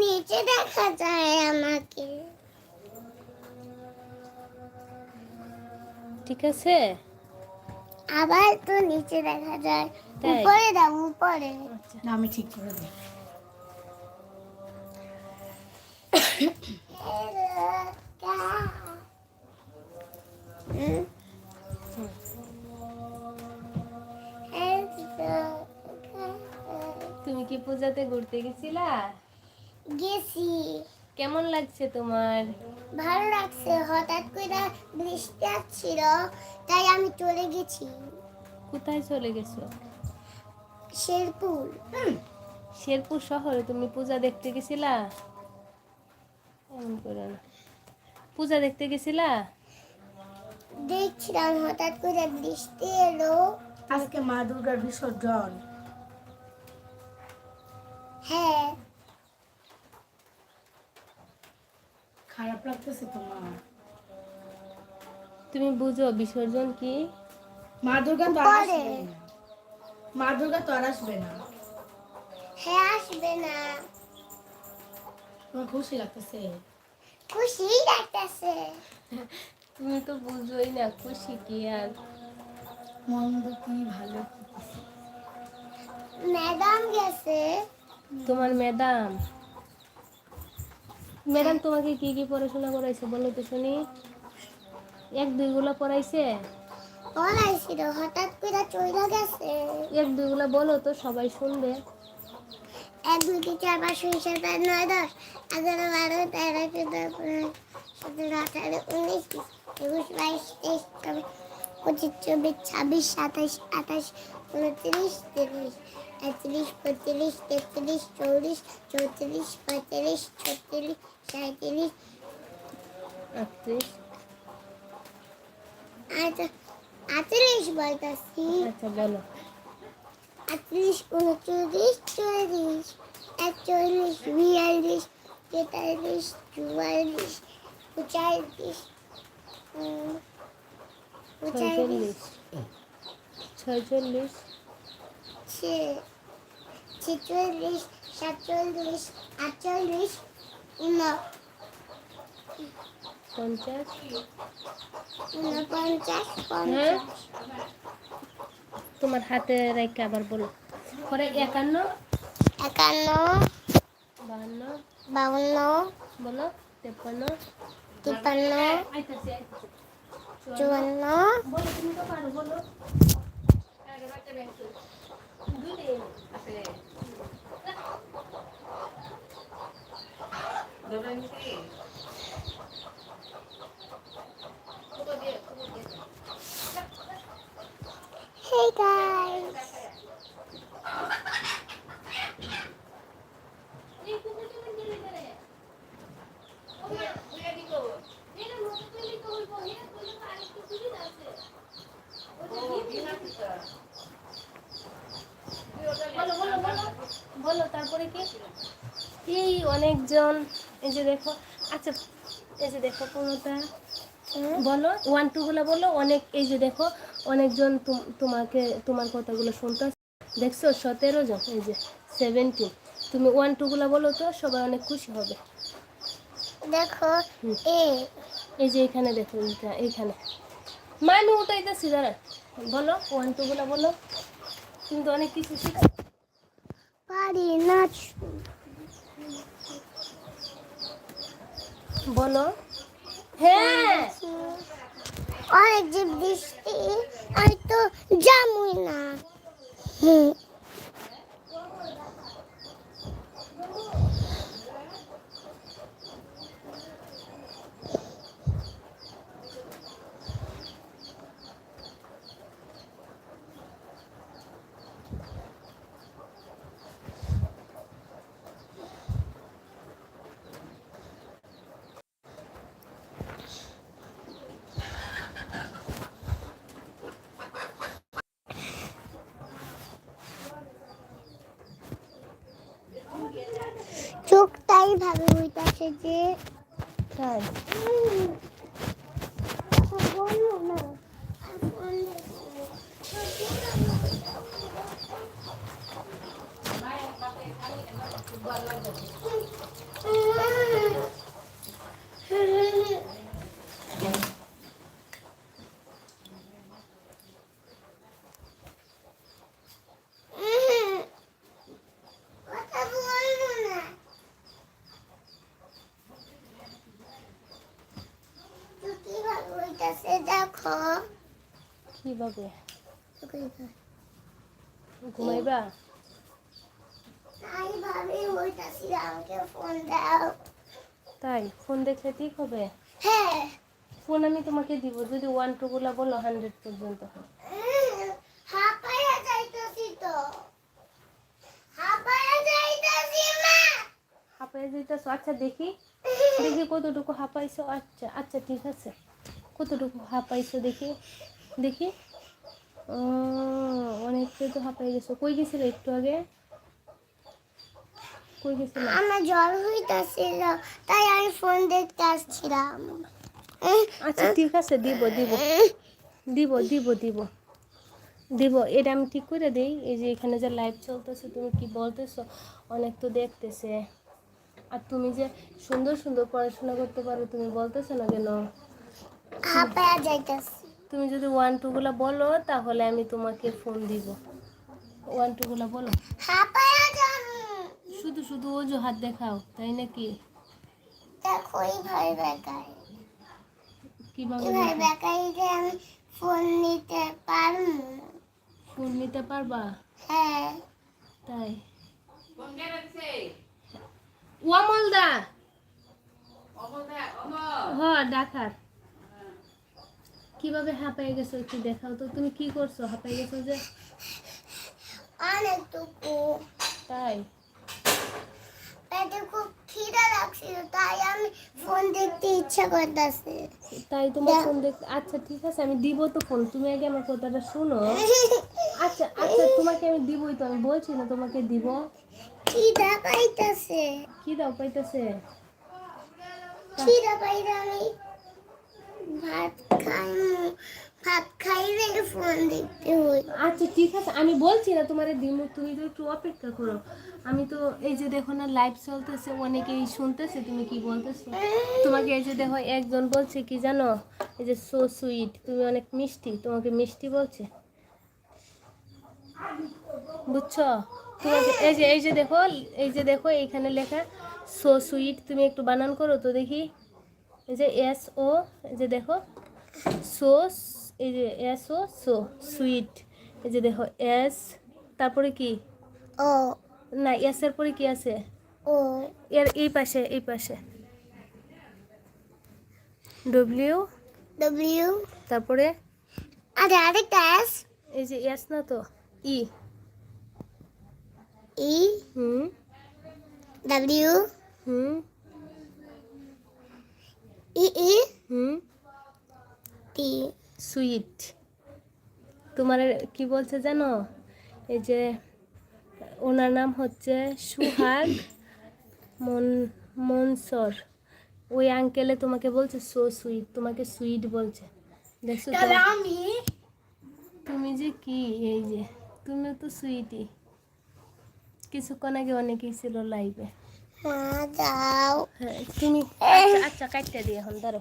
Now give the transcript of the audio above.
নিচে দেখা যায় আমাকে। ঠিক আছে? আবার তো নিচে দেখা যায়? উপরে দাও উপরে। আচ্ছা না আমি ঠিক করে দিই। তুমি কি পূজাতে ঘুরতে গেছিলা? গেছি। কেমন লাগছে তোমার? ভালো লাগছে হঠাৎ করে বৃষ্টি আসছিল তাই আমি চলে গেছি। কোথায় চলে গেছো? শেরপুর। শেরপুর শহরে তুমি পূজা দেখতে গেছিলা? পূজা দেখতে গেছিলা? দেখছিলাম হঠাৎ করে বৃষ্টি এলো। আজকে মা দুর্গার বিসর্জন। হ্যাঁ খারাপ লাগতেছে তোমার। তুমি বুঝো বিসর্জন কি? মা দুর্গা তো আসবে না। মা দুর্গা তো আর আসবে না। হ্যাঁ আসবে না। তোমার খুশি লাগতেছে? খুশি লাগতেছে। তুমি তো বুঝোই না খুশি কি আর। মন্দ কি ভালো কি? ম্যাডাম গেছে। তোমার ম্যাডাম? ম্যাডাম তোমাকে কি কি পড়াশোনা করাইছে বলো তো শুনি। এক দুইগুলা পড়াইছে? পড়াইছিল হঠাৎ করে চলে গেছে। এক দুইগুলা বলো তো সবাই শুনবে। এক দুই তিন চার পাঁচ ছয় সাত আট নয় দশ এগারো বারো তেরো চোদ্দ পনেরো সতেরো আঠারো উনিশ একুশ বাইশ তেইশ চব্বিশ পঁচিশ চব্বিশ ছাব্বিশ সাতাশ আঠাশ উনত্রিশ তিরিশ। Atriş, patriş, tetriş, çoriş, çotriş, patriş, çotriş, şatriş. Atriş. Atriş badası. Atriş. Atriş, unuturuş, çoriş. Atriş, viyaliş, yeterliş, çuvaliş, uçarliş. Uçarliş. Çacarliş. Çacarliş. Çacarliş. ছেচল্লিশ সাতচল্লিশ আটচল্লিশ উন- পঞ্চাশ। উনপঞ্চাশ হ্যাঁ? পঞ্চাশ। তোমার হাতে রেখে আবার বলো। পরে একান্ন। একান্ন বাহান্ন। বাউন্ন বলো তেপ্পান্ন। তিপ্পান্ন। চুয়ান্ন। বলো তুমি তো পারো বলো দুইটাই আছে। Hey guys! বলো বলো বলো বলো তারপরে কি এই অনেকজন এই যে দেখো আচ্ছা এই যে দেখো কোনোটা বলো ওয়ান টু গুলো বলো অনেক এই যে দেখো অনেকজন তুম- তোমাকে তোমার কথাগুলো শুনতে দেখছ সতেরো জন এই যে সেভেন্টিন তুমি ওয়ান টু গুলো বলো তো সবাই অনেক খুশি হবে। দেখো এ। এই যে এখানে দেখো এইখানে। মা আমি উঠাইতেছি দাঁড়া। বলো ওয়ান টু গুলো বলো। তুমি তো অনেক কিছু শিখছো। পারি নাচ বলো। হ্যাঁ। অনেক যে বৃষ্টি আর তো জামুই না। হুম। ভাবে হইতাছে যে Thank উম, বলো না কথা বলব না তুই কীভাবে হইতাছে দেখো কীভাবে? ঘুমাইবা? আমি ভাবি হইতাছি আমাকে ফোন দাও তাই? ফোন দেখলে ঠিক হবে? হ্যাঁ। ফোন আমি তোমাকে দিব যদি ওয়ান টু গুলা বলো হান্ড্রেড পর্যন্ত হাঁপাইয়া যাইতাছি তো। হাঁপাইয়া যাইতাছি মা। হাঁপাই যেতেছো আচ্ছা দেখি। দেখি কতটুকু হাঁপাইছো। আচ্ছা আচ্ছা ঠিক আছে। কতটুকু হাঁপাইছো দেখি দেখি। ও, অনেকটাই তো হাঁপাই গেছো। কই গেছিলে একটু আগে? কই গেছিলে? আমার জ্বর হইতাছিল তাই আমি ফোন দেখতে আসছিলাম। আচ্ছা ঠিক আছে দিব দিব। দিব দিব দিব। দিব এটা আমি ঠিক করে দিই। এই যে এখানে যে লাইভ চলতেছে তুমি কি বলতেছো? অনেক তো দেখতেছে। আর তুমি যে সুন্দর সুন্দর পড়াশোনা করতে পারো তুমি বলতেছো না কেন? তুমি যদি ওয়ান টু গুলা বলো তাহলে আমি তোমাকে ফোন দিব। ওয়ান টু গুলা বলো। শুধু শুধু অজুহাত দেখাও তাই নাকি? দেখো এইভাবে বেকাই। কীভাবে এইভাবে বেকাই যে আমি ফোন নিতে পারব। ফোন নিতে পারবা? হ্যাঁ। তাই। ওয়ামলদা হ ডাকার কীভাবে হাঁপাই গেছো একটু দেখাও তো তুমি কি করছ? হাঁপাই গেছো যে? অনেকটুকু। তাই? পেটে খুব খিদা লাগছিল তাই আমি ফোন দেখতে ইচ্ছা করতেছে। তাই তোমার ফোন দেখ আচ্ছা ঠিক আছে আমি দিব তো ফোন তুমি আগে আমার কথাটা শোনো। আচ্ছা আচ্ছা তোমাকে আমি দিবই তো আমি বলছি না তোমাকে দিব। খিদা পাইতাছে। খিদা আমি ভাত খাই ভাত খাইলে ফোন দেখতে আচ্ছা ঠিক আছে। আমি বলছি না তোমার দিমু, তুমি তো একটু অপেক্ষা করো। আমি তো এই যে দেখো না লাইভ চলতেছে, অনেকেই শুনতেছে, তুমি কি বলতেছো? তোমাকে এই যে দেখো, একজন বলছে কি জানো, এই যে সো সুইট তুমি অনেক মিষ্টি, তোমাকে মিষ্টি বলছে। বুঝছ? তোমাকে এই যে এই যে দেখো, এই যে দেখো, এইখানে লেখা সো সুইট তুমি একটু বানান করো তো দেখি। এই যে এস ও এই যে দেখো সো এই যে এস ও সো সুইট। এই যে দেখো এস তারপরে কি? ও। না এস এর পরে কি আছে? ও। এর এই পাশে এই পাশে। ডব্লিউ ডব্লিউ তারপরে? আরে আরেকটা এস এই যে এস না তো ই ই হুম। ডব্লিউ হুম। ই ই হুম? T sweet. তোমার কি বলছে জানো? এই যে ওনার নাম হচ্ছে সুহাগ মন মনসর। ওই আঙ্কেলে তোমাকে বলছে সো সুইট তোমাকে সুইট বলছে। দেখছ? আমি? তুমি যে কি? এই যে তুমি তো সুইটই কিছুক্ষণ আগে অনেকেই ছিল লাইভে দাও হ্যাঁ তুমি আচ্ছা আচ্ছা কাটতে দিয়ে এখন ধরো।